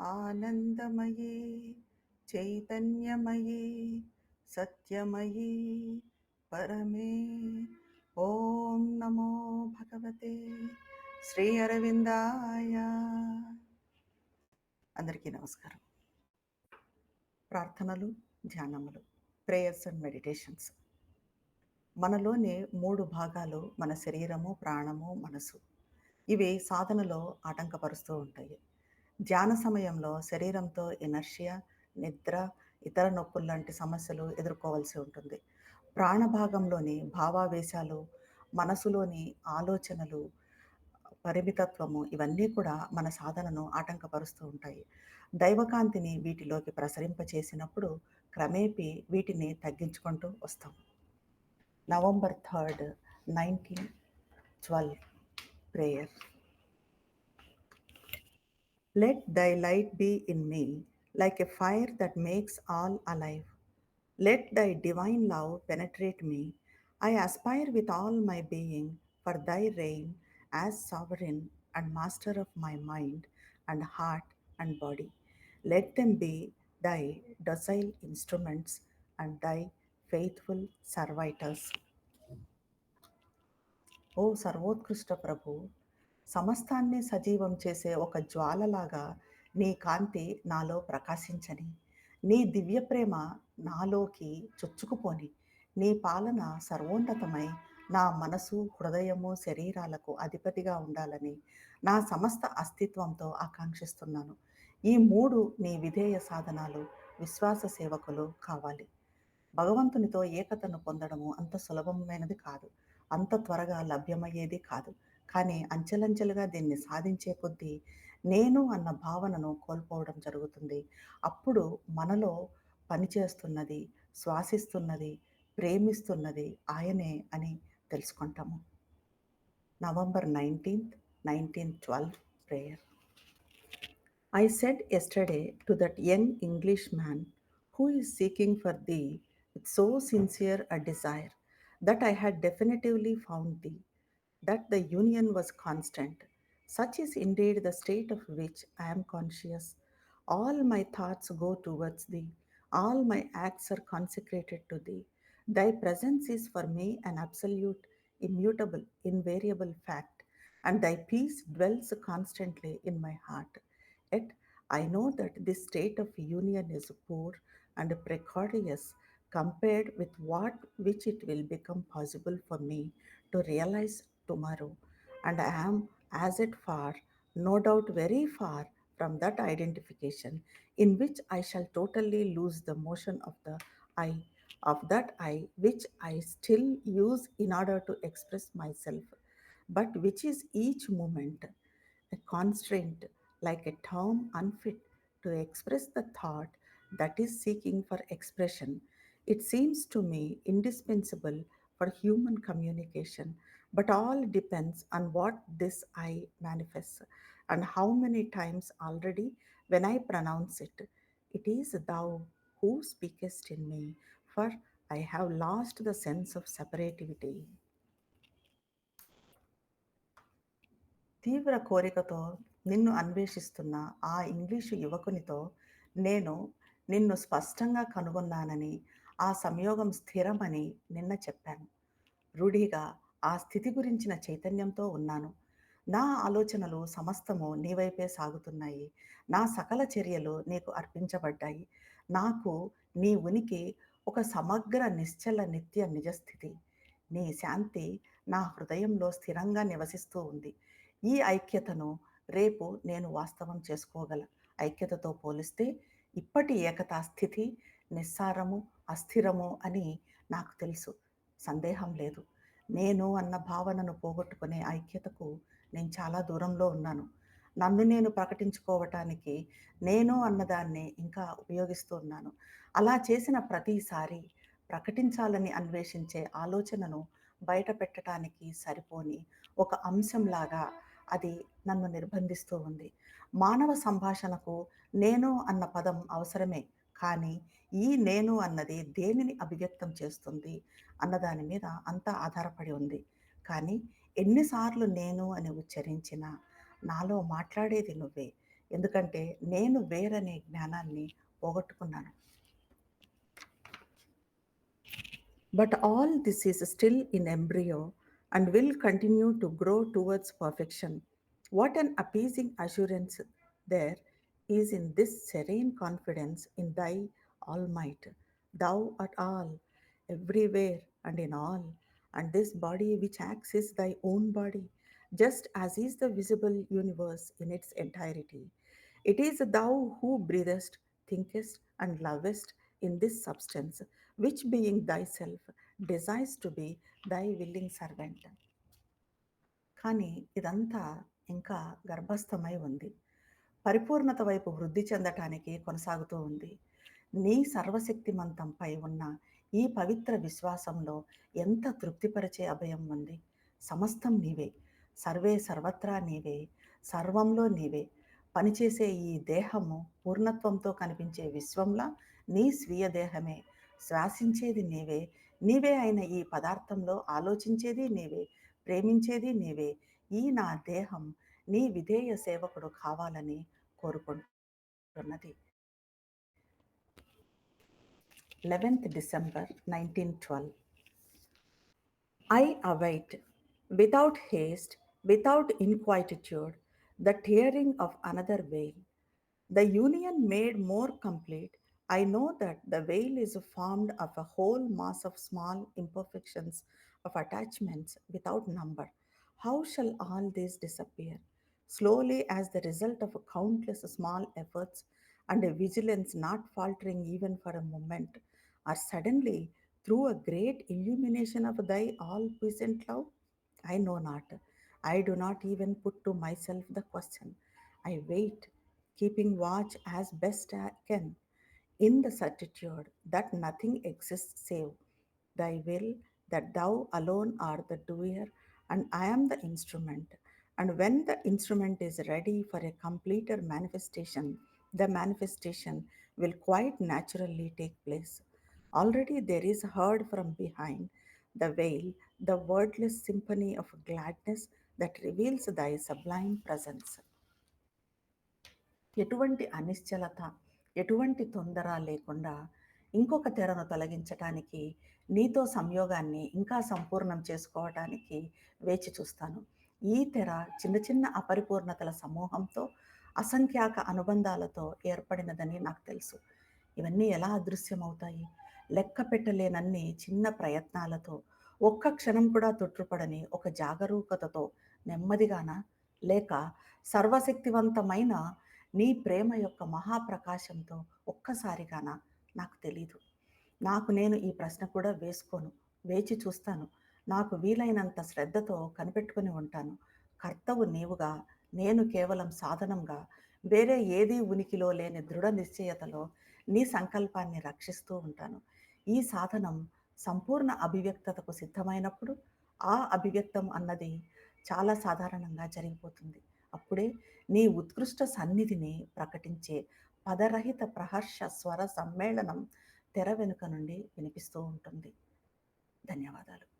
ఆనందమయీ చైతన్యమయీ సత్యమయీ పరమే. ఓం నమో భగవతే శ్రీ అరవిందాయ. అందరికీ నమస్కారం. ప్రార్థనలు ధ్యానములు ప్రేయర్స్ అండ్ మెడిటేషన్స్. మనలోనే మూడు భాగాలు మన శరీరము ప్రాణము మనసు. ఇవి సాధనలో ఆటంకపరుస్తూ ఉంటాయి. ధ్యాన సమయంలో శరీరంతో ఎనర్షియా నిద్ర ఇతర నొప్పులు లాంటి సమస్యలు ఎదుర్కోవాల్సి ఉంటుంది. ప్రాణభాగంలోని భావావేశాలు మనసులోని ఆలోచనలు పరిమితత్వము ఇవన్నీ కూడా మన సాధనను ఆటంకపరుస్తూ ఉంటాయి. దైవకాంతిని వీటిలోకి ప్రసరింపచేసినప్పుడు క్రమేపీ వీటిని తగ్గించుకుంటూ వస్తాం. November third nineteen twelve. Prayer. Let thy light be in me like a fire that makes all alive. Let thy divine love penetrate me. I aspire with all my being for thy reign as sovereign and master of my mind and heart and body. Let them be thy docile instruments and thy faithful servitors. ఓ సర్వోత్కృష్ట ప్రభు సమస్తాన్ని సజీవం చేసే ఒక జ్వాలలాగా నీ కాంతి నాలో ప్రకాశించని నీ దివ్య ప్రేమ నాలోకి చొచ్చుకుపోని నీ పాలన సర్వోన్నతమై నా మనసు హృదయము శరీరాలకు అధిపతిగా ఉండాలని నా సమస్త అస్తిత్వంతో ఆకాంక్షిస్తున్నాను. ఈ మూడు నీ విధేయ సాధనాలు విశ్వాస సేవకులు కావాలి. భగవంతునితో ఏకతను పొందడము అంత సులభమైనది కాదు. అంత త్వరగా లభ్యమయ్యేది కాదు. కానీ అంచెలంచెలుగా దీన్ని సాధించే కొద్దీ నేను అన్న భావనను కోల్పోవడం జరుగుతుంది. అప్పుడు మనలో పనిచేస్తున్నది శ్వాసిస్తున్నది ప్రేమిస్తున్నది ఆయనే అని తెలుసుకుంటాము. November nineteenth nineteen twelve prayer. I said yesterday to that young English man who is seeking for thee with so sincere a desire that I had definitively found thee, that the union was constant. Such is indeed the state of which I am conscious. All my thoughts go towards thee, all my acts are consecrated to thee. Thy presence is for me an absolute, immutable, invariable fact, and thy peace dwells constantly in my heart. Yet I know that this state of union is poor and precarious compared with what which it will become possible for me to realize tomorrow. And I am as it far, no doubt very far from that identification in which I shall totally lose the motion of the I, of that I which I still use in order to express myself, but which is each moment a constraint like a term unfit to express the thought that is seeking for expression. It seems to me indispensable for human communication, but all depends on what this I manifests and how many times already when I pronounce it. It is thou who speakest in me, for I have lost the sense of separativity. తీవ్ర కోరికతో నిన్ను అన్వేషిస్తున్న ఆ English యువకునితో నేను నిన్ను స్పష్టంగా కనుగొన్నానని ఆ సంయోగం స్థిరమని నిన్న చెప్పాను. రూఢిగా ఆ స్థితి గురించిన చైతన్యంతో ఉన్నాను. నా ఆలోచనలు సమస్తము నీవైపే సాగుతున్నాయి. నా సకల చర్యలు నీకు అర్పించబడ్డాయి. నాకు నీ ఉనికి ఒక సమగ్ర నిశ్చల నిత్య నిజస్థితి. నీ శాంతి నా హృదయంలో స్థిరంగా నివసిస్తూ ఉంది. ఈ ఐక్యతను రేపు నేను వాస్తవం చేసుకోగల. ఐక్యతతో పోలిస్తే ఇప్పటి ఏకతా స్థితి నిస్సారము అస్థిరము అని నాకు తెలుసు. సందేహం లేదు. నేను అన్న భావనను పోగొట్టుకునే ఐక్యతకు నేను చాలా దూరంలో ఉన్నాను. నన్ను నేను ప్రకటించుకోవటానికి నేను అన్నదాన్ని ఇంకా ఉపయోగిస్తూ ఉన్నాను. అలా చేసిన ప్రతిసారి ప్రకటించాలని అన్వేషించే ఆలోచనను బయట పెట్టడానికి సరిపోని ఒక అంశంలాగా అది నన్ను నిర్బంధిస్తూ ఉంది. మానవ సంభాషణకు నేను అన్న పదం అవసరమే. కానీ ఈ నేను అన్నది దేనిని అభివ్యక్తం చేస్తుంది అన్నదాని మీద అంత ఆధారపడి ఉంది. కానీ ఎన్నిసార్లు నేను అని ఉచ్చరించినా నాలో మాట్లాడేది నువ్వే. ఎందుకంటే నేను వేరనే జ్ఞానాన్ని పోగొట్టుకున్నాను. But all this is still in embryo and will continue to grow towards perfection what an appeasing assurance there is in this serene confidence in thy Almight, thou art all, everywhere and in all, and this body which acts is thy own body, just as is the visible universe in its entirety. It is thou who breathest, thinkest, and lovest in this substance, which being thyself desires to be thy willing servant. కానీ ఇదంతా ఇంకా గర్భస్థమై ఉంది పరిపూర్ణత వైపు వృద్ధి చెందటానికి కొనసాగుతూ ఉంది. నీ సర్వశక్తిమంతంపై ఉన్న ఈ పవిత్ర విశ్వాసంలో ఎంత తృప్తిపరిచే అభయం ఉంది? సమస్తం నీవే. సర్వే సర్వత్రా నీవే. సర్వంలో నీవే. పనిచేసే ఈ దేహము పూర్ణత్వంతో కనిపించే విశ్వంలా నీ స్వీయ దేహమే. శ్వాసించేది నీవే. నీవే అయిన ఈ పదార్థంలో ఆలోచించేది నీవే. ప్రేమించేది నీవే. ఈ నా దేహం నీ విధేయ సేవకుడు కావాలని కోరుకుంటున్నది eleventh December nineteen twelve I await, without haste, without inquietude, the tearing of another veil. The union made more complete, I know that the veil is formed of a whole mass of small imperfections of attachments without number. How shall all these disappear? Slowly, as the result of countless small efforts and a vigilance not faltering even for a moment, or suddenly through a great illumination of thy all puissant love? I know not. I do not even put to myself the question. I wait, keeping watch as best I can, in the certitude that nothing exists save thy will, that thou alone art the doer, and I am the instrument. And when the instrument is ready for a completer manifestation the manifestation will quite naturally take place already there is heard from behind the veil the wordless symphony of gladness that reveals thy sublime presence ఎటువంటి అనిశ్చలత ఎటువంటి తొందర లేకుండా ఇంకొక తెరను తొలగించటానికి నీతో సంయోగాన్ని ఇంకా సంపూర్ణం చేసుకోవటానికి వేచి చూస్తాను. ఈ తెర చిన్న చిన్న అపరిపూర్ణతల సమూహంతో అసంఖ్యాక అనుబంధాలతో ఏర్పడినదని నాకు తెలుసు. ఇవన్నీ ఎలా అదృశ్యమవుతాయి? లెక్క పెట్టలేనన్ని చిన్న ప్రయత్నాలతో ఒక్క క్షణం కూడా తొట్టుపడని ఒక జాగరూకతతో నెమ్మదిగాన? లేక సర్వశక్తివంతమైన నీ ప్రేమ యొక్క మహాప్రకాశంతో ఒక్కసారిగాన? నాకు తెలీదు. నాకు నేను ఈ ప్రశ్న కూడా వేసుకోను వేచి చూస్తాను. నాకు వీలైనంత శ్రద్ధతో కనిపెట్టుకుని ఉంటాను. కర్తవు నీవుగా నేను కేవలం సాధనంగా వేరే ఏదీ ఉనికిలో లేని దృఢ నిశ్చయతలో నీ సంకల్పాన్ని రక్షిస్తూ ఉంటాను. ఈ సాధనం సంపూర్ణ అభివ్యక్తతకు సిద్ధమైనప్పుడు ఆ అభివ్యక్తం అన్నది చాలా సాధారణంగా జరిగిపోతుంది. అప్పుడే నీ ఉత్కృష్ట సన్నిధిని ప్రకటించే పదరహిత ప్రహర్ష స్వర సమ్మేళనం తెర వెనుక నుండి వినిపిస్తూ ఉంటుంది. ధన్యవాదాలు.